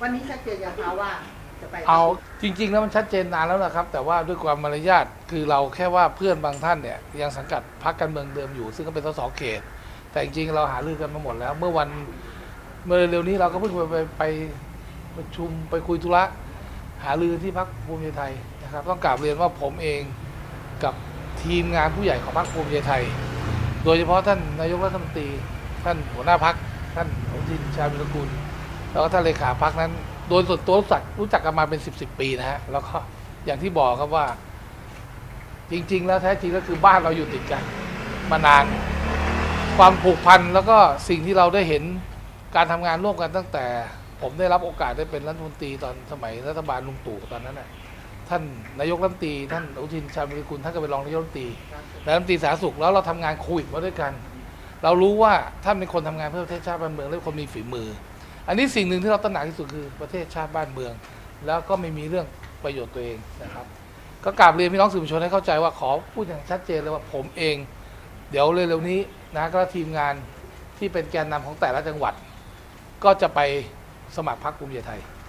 วันนี้ชัดเจนยังคะว่าจะไปเอาจริง ๆ แล้วมันชัดเจนนานแล้วนะครับ แต่ว่าด้วยความมารยาทคือเราแค่ว่าเพื่อนบางท่านเนี่ยยังสังกัดพรรคการเมืองเดิมอยู่ ซึ่งก็เป็นสสเขต แต่จริงๆเราหารือกันมาหมดแล้ว เมื่อวันเมื่อเร็วๆนี้เราก็เพิ่งไปไปไปประชุมไปคุยธุระหารือที่พรรคภูมิใจไทยนะครับ ต้องกราบเรียนว่าผมเองกับทีมงานผู้ใหญ่ของพรรคภูมิใจไทย โดยเฉพาะท่านนายกรัฐมนตรี ท่านหัวหน้าพรรคท่านอนุทินชาญวิรกุล แล้วก็ท่านเลขาพักนั้น โดยส่วนตัวรู้จักรู้จักกันมาเป็นสิบสิบปีนะฮะแล้วก็อย่างที่บอกครับว่า จริง ๆ แล้วแท้จริงก็คือบ้านเราอยู่ติดกัน มานาน ความผูกพันแล้วก็สิ่งที่เราได้เห็นการทำงานร่วมกันตั้งแต่ ผมได้รับโอกาสได้เป็นรัฐมนตรีตอนสมัยรัฐบาลลุงตู่ตอนนั้นน่ะท่านนายกรัฐมนตรีท่านอุทินชาญวิรกุลท่านก็เป็นรองนายกรัฐมนตรีและรัฐมนตรีสาธารณสุขแล้วเราทำงานโควิดมาด้วยกัน เรารู้ว่าท่านเป็นคนทำงานเพื่อประเทศชาติบ้านเมืองและคนมีฝีมือ อันนี้สิ่งหนึ่งที่เราตระหนักที่สุดคือประเทศชาติบ้านเมือง แล้วก็ไม่มีเรื่องประโยชน์ตัวเองนะครับ ก็กราบเรียนพี่น้องสื่อมวลชนให้เข้าใจว่าขอพูดอย่างชัดเจนเลยว่าผมเอง เดี๋ยวเร็วๆนี้นะก็ทีมงานที่เป็นแกนนำของแต่ละจังหวัด ก็จะไปสมัครพรรคภูมิใจไทย